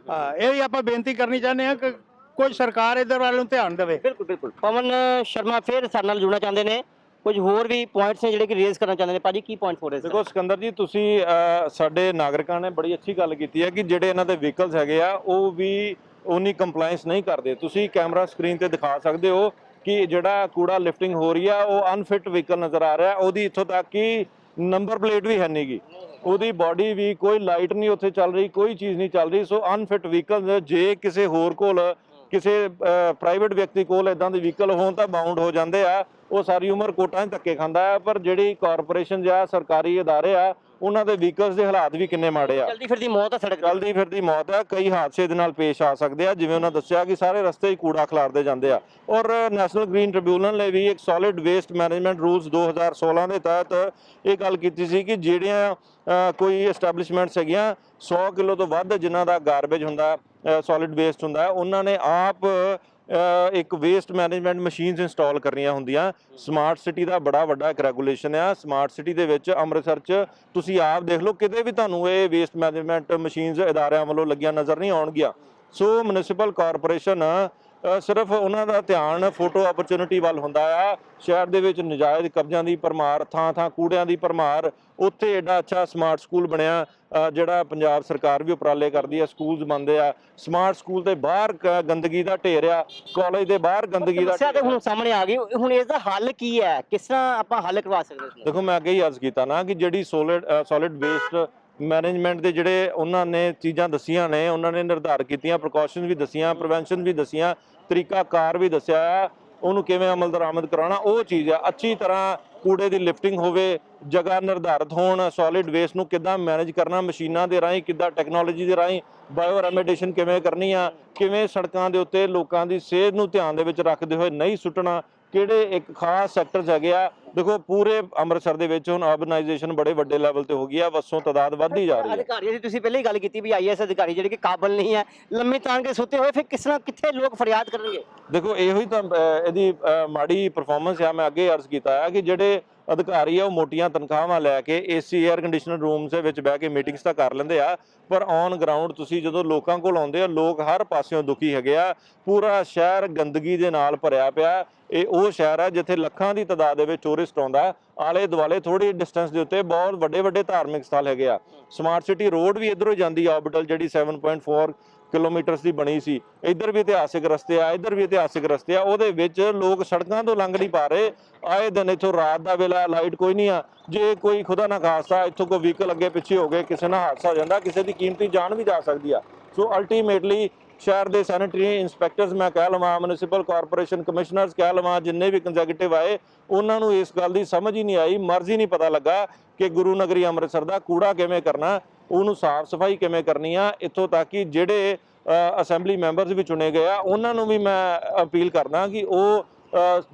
ਹਾਂ, ਇਹ ਵੀ ਆਪਾਂ ਬੇਨਤੀ ਕਰਨੀ ਚਾਹੁੰਦੇ ਹਾਂ ਕਿ ਕੋਈ ਸਰਕਾਰ ਇਧਰ ਵੱਲ ਨੂੰ ਧਿਆਨ ਦੇਵੇ। ਬਿਲਕੁਲ ਬਿਲਕੁਲ। ਪਵਨ ਸ਼ਰਮਾ ਫੇਰ ਸਾਡੇ ਨਾਲ ਜੁੜਨਾ ਚਾਹੁੰਦੇ ਨੇ। ਕੁਝ ਹੋਰ ਵੀ ਪੁਆਇੰਟਸ ਨੇ ਜਿਹੜੇ ਕਿ ਰੇਜ਼ ਕਰਨਾ ਚਾਹੁੰਦੇ ਨੇ। ਭਾਜੀ ਕੀ ਪੁਆਇੰਟ ਹੋ ਰਹੇ ਦੇਖੋ ਸਿਕੰਦਰ ਜੀ ਤੁਸੀਂ ਸਾਡੇ ਨਾਗਰਿਕਾਂ ਨੇ ਬੜੀ ਅੱਛੀ ਗੱਲ ਕੀਤੀ ਹੈ ਕਿ ਜਿਹੜੇ ਇਹਨਾਂ ਦੇ ਵਹੀਕਲਸ ਹੈਗੇ ਆ ਉਹ ਵੀ ਉਨੀ ਕੰਪਲਾਈਂਸ ਨਹੀਂ ਕਰਦੇ। ਤੁਸੀਂ ਕੈਮਰਾ ਸਕਰੀਨ ਤੇ ਦਿਖਾ ਸਕਦੇ ਹੋ ਕਿ ਜਿਹੜਾ ਕੂੜਾ ਲਿਫਟਿੰਗ ਹੋ ਰਹੀ ਆ ਉਹ ਅਨਫਿਟ ਵਹੀਕਲ ਨਜ਼ਰ ਆ ਰਿਹਾ। ਉਹਦੀ ਇੱਥੋਂ ਤੱਕ ਕਿ ਨੰਬਰ ਪਲੇਟ ਵੀ ਹੈ ਨਹੀਂਗੀ ਉਹਦੀ ਬਾਡੀ ਵੀ ਕੋਈ ਲਾਈਟ ਨਹੀਂ ਉੱਥੇ ਚੱਲ ਰਹੀ ਕੋਈ ਚੀਜ਼ ਨਹੀਂ ਚੱਲ ਰਹੀ। ਸੋ ਅਨਫਿਟ ਵਹੀਕਲ ਜੇ ਕਿਸੇ ਹੋਰ ਕੋਲ ਕਿਸੇ ਪ੍ਰਾਈਵੇਟ ਵਿਅਕਤੀ ਕੋਲ ਇਦਾਂ ਦੇ ਵਹੀਕਲ ਹੋਣ ਤਾਂ ਬਾਉਂਡ ਹੋ ਜਾਂਦੇ ਆ। ਉਹ ਸਾਰੀ ਉਮਰ ਕੋਟਾਂ 'ਚ ਧੱਕੇ ਖਾਂਦਾ ਆ ਪਰ ਜਿਹੜੀ ਕਾਰਪੋਰੇਸ਼ਨ ਜਾਂ ਸਰਕਾਰੀ ادارے ਆ ਉਹਨਾਂ ਦੇ ਵਹੀਕਲਸ ਦੇ ਹਾਲਾਤ ਵੀ ਕਿੰਨੇ ਮਾੜੇ ਆ ਜਲਦੀ ਫਿਰਦੀ ਮੌਤ ਆ ਸੜਕ ਤੇ ਚਲਦੀ ਫਿਰਦੀ ਮੌਤ ਆ ਕਈ ਹਾਦਸੇ ਦੇ ਨਾਲ ਪੇਸ਼ ਆ ਸਕਦੇ ਆ ਜਿਵੇਂ ਉਹਨਾਂ ਦੱਸਿਆ ਕਿ ਸਾਰੇ ਰਸਤੇ ਹੀ ਕੂੜਾ ਖਿਲਾਰਦੇ ਜਾਂਦੇ ਆ ਔਰ ਨੈਸ਼ਨਲ ਗ੍ਰੀਨ ਟ੍ਰਿਬਿਊਨਲ ਨੇ ਵੀ ਇੱਕ ਸੋਲਿਡ ਵੇਸਟ ਮੈਨੇਜਮੈਂਟ ਰੂਲਸ 2016 ਦੇ ਤਹਿਤ ਇਹ ਗੱਲ ਕੀਤੀ ਸੀ ਕਿ ਜਿਹੜੀਆਂ ਅ, ਕੋਈ ਐਸਟੈਬਲਿਸ਼ਮੈਂਟਸ ਹੈਗੀਆਂ 100 ਕਿਲੋ ਤੋਂ ਵੱਧ ਜਿਨ੍ਹਾਂ ਦਾ ਗਾਰਬੇਜ ਹੁੰਦਾ ਸੋਲਿਡ ਵੇਸਟ ਹੁੰਦਾ ਹੈ, ਉਹਨਾਂ ਨੇ ਆਪ ਅ, ਇੱਕ ਵੇਸਟ ਮੈਨੇਜਮੈਂਟ ਮਸ਼ੀਨਸ ਇੰਸਟਾਲ ਕਰਨੀਆਂ ਹੁੰਦੀਆਂ। ਸਮਾਰਟ ਸਿਟੀ ਦਾ ਬੜਾ ਵੱਡਾ ਇੱਕ ਰੈਗੂਲੇਸ਼ਨ ਆ। ਸਮਾਰਟ ਸਿਟੀ ਦੇ ਵਿੱਚ ਅੰਮ੍ਰਿਤਸਰ 'ਚ ਤੁਸੀਂ ਆਪ ਦੇਖ ਲਓ, ਕਿਤੇ ਵੀ ਤੁਹਾਨੂੰ ਇਹ ਵੇਸਟ ਮੈਨੇਜਮੈਂਟ ਮਸ਼ੀਨਸ ਅਦਾਰਿਆਂ ਵੱਲੋਂ ਲੱਗੀਆਂ ਨਜ਼ਰ ਨਹੀਂ ਆਉਣਗੀਆਂ। ਸੋ ਮਿਊਨਿਸਪਲ ਕਾਰਪੋਰੇਸ਼ਨ ਸਿਰਫ ਉਹਨਾਂ ਦਾ ਧਿਆਨ ਫੋਟੋ ਓਪਰਚੁਨਿਟੀ ਵੱਲ ਹੁੰਦਾ ਆ ਸ਼ਹਿਰ ਦੇ ਵਿੱਚ ਨਜਾਇਜ਼ ਕਬਜ਼ਿਆਂ ਦੀ ਭਰਮਾਰ ਥਾਂ ਥਾਂ ਕੂੜਿਆਂ ਦੀ ਭਰਮਾਰ ਉੱਥੇ ਐਡਾ ਅੱਛਾ ਸਮਾਰਟ ਸਕੂਲ ਬਣਿਆ ਜਿਹੜਾ ਪੰਜਾਬ ਸਰਕਾਰ ਵੀ ਉਪਰਾਲੇ ਕਰਦੀ ਆ ਸਕੂਲਸ ਬਣਦੇ ਆ ਸਮਾਰਟ ਸਕੂਲ ਦੇ ਬਾਹਰ ਗੰਦਗੀ ਦਾ ਢੇਰ ਆ ਕਾਲਜ ਦੇ ਬਾਹਰ ਗੰਦਗੀ ਦਾ ਢੇਰ। ਹੁਣ ਸਾਹਮਣੇ ਆ ਗਈ ਹੁਣ ਇਸ ਦਾ ਹੱਲ ਕੀ ਹੈ ਕਿਸ ਤਰ੍ਹਾਂ ਆਪਾਂ ਹੱਲ ਕਰਵਾ ਸਕਦੇ ਹਾਂ? ਦੇਖੋ ਮੈਂ ਅੱਗੇ ਹੀ ਅਰਜ਼ ਕੀਤਾ ਨਾ ਕਿ ਜਿਹੜੀ ਸੋਲਿਡ ਸੋਲਿਡ ਵੇਸਟ ਮੈਨੇਜਮੈਂਟ ਦੇ ਜਿਹੜੇ ਉਹਨਾਂ ਨੇ ਚੀਜ਼ਾਂ ਦਸੀਆਂ ਨੇ ਉਹਨਾਂ ਨੇ ਨਿਰਧਾਰਤ ਕੀਤੀਆਂ ਪ੍ਰੀਕਾਸ਼ਨਸ ਵੀ ਦਸੀਆਂ ਪ੍ਰੀਵੈਂਸ਼ਨ ਵੀ ਦਸੀਆਂ ਤਰੀਕਾ ਕਾਰ ਵੀ ਦੱਸਿਆ ਉਹਨੂੰ ਕਿਵੇਂ ਅਮਲ ਦਰਾਮਦ ਕਰਾਉਣਾ ਉਹ ਚੀਜ਼ ਆ। ਅੱਛੀ ਤਰ੍ਹਾਂ ਕੂੜੇ ਦੀ ਲਿਫਟਿੰਗ ਹੋਵੇ ਜਗ੍ਹਾ ਨਿਰਧਾਰਤ ਹੋਣ ਸੋਲਿਡ ਵੇਸਟ ਨੂੰ ਕਿੱਦਾਂ ਮੈਨੇਜ ਕਰਨਾ ਮਸ਼ੀਨਾਂ ਦੇ ਰਾਹੀਂ ਕਿੱਦਾਂ ਟੈਕਨੋਲੋਜੀ ਦੇ ਰਾਹੀਂ ਬਾਇਓ ਰੈਮੀਡੀਏਸ਼ਨ ਕਿਵੇਂ ਕਰਨੀ ਆ ਕਿਵੇਂ ਸੜਕਾਂ ਦੇ ਉੱਤੇ ਲੋਕਾਂ ਦੀ ਸਿਹਤ ਨੂੰ ਧਿਆਨ ਦੇ ਵਿੱਚ ਰੱਖਦੇ ਹੋਏ ਨਹੀਂ ਸੁੱਟਣਾ ਕਿਹੜੇ ਇੱਕ ਖਾਸ ਸੈਕਟਰਸ ਹੈਗੇ ਆ ਦੇਖੋ ਪੂਰੇ ਅੰਮ੍ਰਿਤਸਰ ਦੇ ਵਿੱਚ ਹੁਣ ਅਰਬਨਾਈਜੇਸ਼ਨ ਬੜੇ ਵੱਡੇ ਲੈਵਲ ਤੇ ਹੋ ਗਈ ਆ ਵਸੋਂ ਤਾਦਾਦ ਵੱਧਦੀ ਜਾ ਰਹੀ ਹੈ। ਅਧਿਕਾਰੀਆਂ ਦੀ ਤੁਸੀਂ ਪਹਿਲਾਂ ਹੀ ਗੱਲ ਕੀਤੀ ਵੀ ਆਈਐਸ ਅਧਿਕਾਰੀ ਜਿਹੜੇ ਕਿ ਕਾਬਲ ਨਹੀਂ ਹੈ ਲੰਮੇ ਤਾਣ ਕੇ ਸੁੱਤੇ ਹੋਏ ਫਿਰ ਕਿਸ ਤਰ੍ਹਾਂ ਕਿੱਥੇ ਲੋਕ ਫਰਿਆਦ ਕਰਨਗੇ? ਦੇਖੋ ਇਹੋ ਹੀ ਤਾਂ ਇਹਦੀ ਮਾੜੀ ਪਰਫਾਰਮੈਂਸ ਆ ਮੈਂ ਅੱਗੇ ਅਰਜ਼ ਕੀਤਾ ਹੈ ਕਿ ਜਿਹੜੇ ਅਧਿਕਾਰੀ ਆ, ਉਹ ਮੋਟੀਆਂ ਤਨਖਾਹਾਂ ਲੈ ਕੇ ਏਸੀ 에ਅਰ ਕੰਡੀਸ਼ਨਰ ਰੂਮਸ ਦੇ ਵਿੱਚ ਬਹਿ ਕੇ ਮੀਟਿੰਗਸ ਤਾਂ ਕਰ ਲੈਂਦੇ ਆ, ਪਰ ਔਨ ਗਰਾਊਂਡ ਤੁਸੀਂ ਜਦੋਂ ਲੋਕਾਂ ਕੋਲ ਆਉਂਦੇ ਆ, ਲੋਕ ਹਰ ਪਾਸਿਓਂ ਦੁਖੀ ਹੈਗੇ ਆ, ਪੂਰਾ ਸ਼ਹਿਰ ਗੰਦਗੀ ਦੇ ਨਾਲ ਭਰਿਆ ਪਿਆ, ਇਹ ਉਹ ਸ਼ਹਿਰ ਹੈ ਜਿੱਥੇ ਲੱਖਾਂ ਦੀ ਤਾਦਾਦ ਦੇ ਵਿੱਚ ਟੂਰਿਸਟ ਆਉਂਦਾ ਆਲੇ ਦੁਆਲੇ ਥੋੜੀ ਡਿਸਟੈਂਸ ਦੇ ਉੱਤੇ ਬਹੁਤ ਵੱਡੇ ਵੱਡੇ ਧਾਰਮਿਕ ਸਥਲ ਹੈਗੇ ਆ। ਸਮਾਰਟ ਸਿਟੀ ਰੋਡ ਵੀ ਇਧਰੋਂ ਜਾਂਦੀ ਆ ਆਰਬਿਟਲ ਜਿਹੜੀ 7.4 ਕਿਲੋਮੀਟਰਸ ਦੀ ਬਣੀ ਸੀ। ਇੱਧਰ ਵੀ ਇਤਿਹਾਸਿਕ ਰਸਤੇ ਆ, ਇੱਧਰ ਵੀ ਇਤਿਹਾਸਿਕ ਰਸਤੇ ਆ, ਉਹਦੇ ਵਿੱਚ ਲੋਕ ਸੜਕਾਂ ਤੋਂ ਲੰਘ ਨਹੀਂ ਪਾ ਰਹੇ। ਆਏ ਦਿਨ ਇੱਥੋਂ ਰਾਤ ਦਾ ਵੇਲਾ ਲਾਈਟ ਕੋਈ ਨਹੀਂ ਆ। ਜੇ ਕੋਈ ਖੁਦਾ ਨਾ ਖਾਸਾ ਇੱਥੋਂ ਕੋਈ ਵਹੀਕਲ ਅੱਗੇ ਪਿੱਛੇ ਹੋ ਗਏ, ਕਿਸੇ ਨਾਲ ਹਾਦਸਾ ਹੋ ਜਾਂਦਾ, ਕਿਸੇ ਦੀ ਕੀਮਤੀ ਜਾਨ ਵੀ ਜਾ ਸਕਦੀ ਆ। ਸੋ ਅਲਟੀਮੇਟਲੀ ਸ਼ਹਿਰ ਦੇ ਸੈਨੇਟਰੀ ਇੰਸਪੈਕਟਰਸ, ਮੈਂ ਕਹਿ ਲਵਾਂ ਮਿਊਨਿਸਪਲ ਕਾਰਪੋਰੇਸ਼ਨ ਕਮਿਸ਼ਨਰਸ ਕਹਿ ਲਵਾਂ, ਜਿੰਨੇ ਵੀ ਕੰਜ਼ਰਵੇਟਿਵ ਆਏ, ਉਹਨਾਂ ਨੂੰ ਇਸ ਗੱਲ ਦੀ ਸਮਝ ਹੀ ਨਹੀਂ ਆਈ, ਮਰਜ਼ੀ ਨਹੀਂ ਪਤਾ ਲੱਗਾ ਕਿ ਗੁਰੂ ਨਗਰੀ ਅੰਮ੍ਰਿਤਸਰ ਦਾ ਕੂੜਾ ਕਿਵੇਂ ਕਰਨਾ, ਉਹਨੂੰ ਸਾਫ਼ ਸਫ਼ਾਈ ਕਿਵੇਂ ਕਰਨੀ ਆ, ਇੱਥੋਂ ਤੱਕ ਕਿ ਜਿਹੜੇ ਅਸੈਂਬਲੀ ਮੈਂਬਰਸ ਵੀ ਚੁਣੇ ਗਏ ਆ, ਉਹਨਾਂ ਨੂੰ ਵੀ ਮੈਂ ਅਪੀਲ ਕਰਦਾ ਕਿ ਉਹ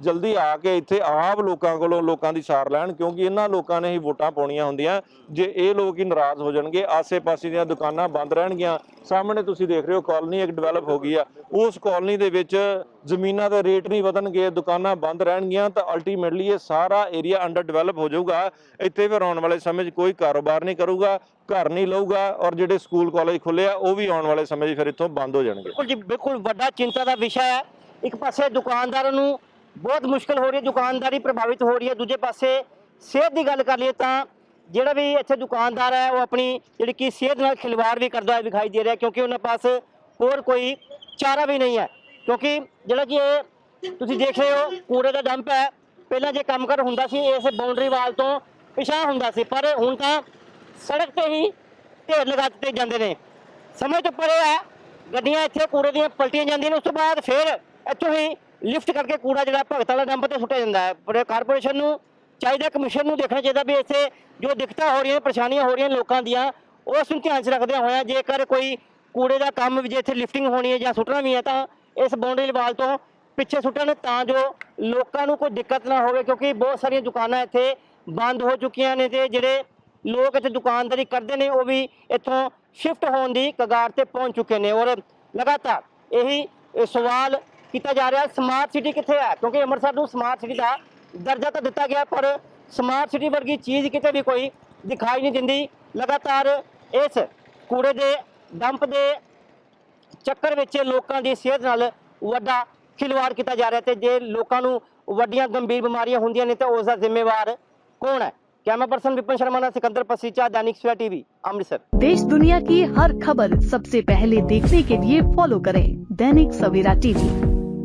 ਜਲਦੀ ਆ ਕੇ ਇੱਥੇ ਆਪ ਲੋਕਾਂ ਕੋਲੋਂ ਲੋਕਾਂ ਦੀ ਸਾਰ ਲੈਣ, ਕਿਉਂਕਿ ਇਹਨਾਂ ਲੋਕਾਂ ਨੇ ਹੀ ਵੋਟਾਂ ਪਾਉਣੀਆਂ ਹੁੰਦੀਆਂ। ਜੇ ਇਹ ਲੋਕ ਹੀ ਨਾਰਾਜ਼ ਹੋ ਜਾਣਗੇ, ਆਸੇ-ਪਾਸੇ ਦੀਆਂ ਦੁਕਾਨਾਂ ਬੰਦ ਰਹਿਣਗੀਆਂ। ਸਾਹਮਣੇ ਤੁਸੀਂ ਦੇਖ ਰਹੇ ਹੋ, ਕਾਲਨੀ ਇੱਕ ਡਿਵੈਲਪ ਹੋ ਗਈ ਆ। ਉਸ ਕਾਲਨੀ ਦੇ ਵਿੱਚ ਜ਼ਮੀਨਾਂ ਦੇ ਰੇਟ ਨਹੀਂ ਵਧਣਗੇ, ਦੁਕਾਨਾਂ ਬੰਦ ਰਹਿਣਗੀਆਂ, ਤਾਂ ਅਲਟੀਮੇਟਲੀ ਇਹ ਸਾਰਾ ਏਰੀਆ ਅੰਡਰ ਡਿਵੈਲਪ ਹੋ ਜਾਊਗਾ। ਇੱਥੇ ਫਿਰ ਆਉਣ ਵਾਲੇ ਸਮੇਂ 'ਚ ਕੋਈ ਕਾਰੋਬਾਰ ਨਹੀਂ ਕਰੂਗਾ, ਘਰ ਨਹੀਂ ਲਊਗਾ, ਔਰ ਜਿਹੜੇ ਸਕੂਲ ਕਾਲਜ ਖੁੱਲੇ ਆ, ਉਹ ਵੀ ਆਉਣ ਵਾਲੇ ਸਮੇਂ 'ਚ ਫਿਰ ਇੱਥੋਂ ਬੰਦ ਹੋ ਜਾਣਗੇ। ਬਿਲਕੁਲ ਜੀ ਬਿਲਕੁਲ ਵੱਡਾ ਚਿੰਤਾ ਦਾ ਵਿਸ਼ਾ ਹੈ। ਇੱਕ ਪਾਸੇ ਦੁਕਾਨਦਾਰਾਂ ਨੂੰ ਬਹੁਤ ਮੁਸ਼ਕਲ ਹੋ ਰਹੀ ਹੈ, ਦੁਕਾਨਦਾਰੀ ਪ੍ਰਭਾਵਿਤ ਹੋ ਰਹੀ ਹੈ। ਦੂਜੇ ਪਾਸੇ ਸਿਹਤ ਦੀ ਗੱਲ ਕਰ ਲਈਏ ਤਾਂ ਜਿਹੜਾ ਵੀ ਇੱਥੇ ਦੁਕਾਨਦਾਰ ਹੈ, ਉਹ ਆਪਣੀ ਜਿਹੜੀ ਕਿ ਸਿਹਤ ਨਾਲ ਖਿਲਵਾੜ ਵੀ ਕਰਦਾ ਹੋਇਆ ਵਿਖਾਈ ਦੇ ਰਿਹਾ ਕਿਉਂਕਿ ਉਹਨਾਂ ਪਾਸ ਹੋਰ ਕੋਈ ਚਾਰਾ ਵੀ ਨਹੀਂ ਹੈ। ਕਿਉਂਕਿ ਜਿਹੜਾ ਕਿ ਇਹ ਤੁਸੀਂ ਦੇਖ ਰਹੇ ਹੋ, ਕੂੜੇ ਦਾ ਡੰਪ ਹੈ। ਪਹਿਲਾਂ ਜੇ ਕੰਮ ਕਰ ਹੁੰਦਾ ਸੀ, ਇਸ ਬਾਉਂਡਰੀ ਵਾਲ ਤੋਂ ਪਿਛਾ ਹੁੰਦਾ ਸੀ, ਪਰ ਹੁਣ ਤਾਂ ਸੜਕ ਤੇ ਹੀ ਢੇਰ ਲਗਾ ਦਿੱਤੇ ਜਾਂਦੇ ਨੇ। ਸਮੇਂ ਤੋਂ ਪਰੇ ਹੈ, ਗੱਡੀਆਂ ਇੱਥੇ ਕੂੜੇ ਦੀਆਂ ਪਲਟੀਆਂ ਜਾਂਦੀਆਂ ਨੇ, ਉਸ ਤੋਂ ਬਾਅਦ ਫਿਰ ਇੱਥੋਂ ਹੀ ਲਿਫਟ ਕਰਕੇ ਕੂੜਾ ਜਿਹੜਾ ਭਗਤ ਵਾਲਾ ਡੰਪ ਤੇ ਸੁੱਟਿਆ ਜਾਂਦਾ ਹੈ। ਪਰ ਕਾਰਪੋਰੇਸ਼ਨ ਨੂੰ ਚਾਹੀਦਾ ਕਮਿਸ਼ਨ ਨੂੰ ਦੇਖਣਾ ਚਾਹੀਦਾ ਵੀ ਇੱਥੇ ਜੋ ਦਿੱਕਤਾਂ ਹੋ ਰਹੀਆਂ, ਪਰੇਸ਼ਾਨੀਆਂ ਹੋ ਰਹੀਆਂ ਲੋਕਾਂ ਦੀਆਂ ਉਸ ਨੂੰ ਧਿਆਨ 'ਚ ਰੱਖਦਿਆਂ ਹੋਇਆਂ ਜੇਕਰ ਕੋਈ ਕੂੜੇ ਦਾ ਕੰਮ ਵੀ ਜੇ ਇੱਥੇ ਲਿਫਟਿੰਗ ਹੋਣੀ ਹੈ ਜਾਂ ਸੁੱਟਣਾ ਵੀ ਹੈ, ਤਾਂ ਇਸ ਬਾਉਂਡਰੀ ਵਾਲ ਤੋਂ ਪਿੱਛੇ ਸੁੱਟਣ ਤਾਂ ਜੋ ਲੋਕਾਂ ਨੂੰ ਕੋਈ ਦਿੱਕਤ ਨਾ ਹੋਵੇ, ਕਿਉਂਕਿ ਬਹੁਤ ਸਾਰੀਆਂ ਦੁਕਾਨਾਂ ਇੱਥੇ ਬੰਦ ਹੋ ਚੁੱਕੀਆਂ ਨੇ ਤੇ ਜਿਹੜੇ ਲੋਕ ਇੱਥੇ ਦੁਕਾਨਦਾਰੀ ਕਰਦੇ ਨੇ, ਉਹ ਵੀ ਇੱਥੋਂ ਸ਼ਿਫਟ ਹੋਣ ਦੀ ਕਗਾਰ ਤੇ ਪਹੁੰਚ ਚੁੱਕੇ ਨੇ। ਔਰ ਲਗਾਤਾਰ ਇਹੀ ਸਵਾਲ ਕੀਤਾ ਜਾ ਰਿਹਾ ਸਮਾਰਟ ਸਿਟੀ ਕਿੱਥੇ ਹੈ ਕਿਉਂਕਿ ਅੰਮ੍ਰਿਤਸਰ ਨੂੰ ਸਮਾਰਟ ਸਿਟੀ ਦਾ ਦਰਜਾ ਤਾਂ ਦਿੱਤਾ ਗਿਆ ਪਰ ਸਮਾਰਟ ਸਿਟੀ ਵਰਗੀ ਚੀਜ਼ ਕਿਤੇ ਵੀ ਕੋਈ ਦਿਖਾਈ ਨਹੀਂ ਦਿੰਦੀ ਲਗਾਤਾਰ ਇਸ ਕੂੜੇ ਦੇ ਡੰਪ ਦੇ ਚੱਕਰ ਵਿੱਚ ਲੋਕਾਂ ਦੀ ਸਿਹਤ ਨਾਲ ਵੱਡਾ ਖਿਲਵਾੜ ਕੀਤਾ ਜਾ ਰਿਹਾ ਤੇ ਜੇ ਲੋਕਾਂ ਨੂੰ ਵੱਡੀਆਂ ਗੰਭੀਰ ਬਿਮਾਰੀਆਂ ਹੁੰਦੀਆਂ ਨੇ ਤਾਂ ਉਸ ਦਾ ਜ਼ਿੰਮੇਵਾਰ ਕੌਣ ਹੈ ਕੈਮਰਾ ਪਰਸਨ ਵਿਪਨ ਸ਼ਰਮਾ ਨਾਲ ਸਿਕੰਦਰ पसीचा दैनिक सवेरा टीवी अमृतसर देश दुनिया की हर खबर सबसे पहले देखने के लिए फॉलो करें दैनिक सवेरा टीवी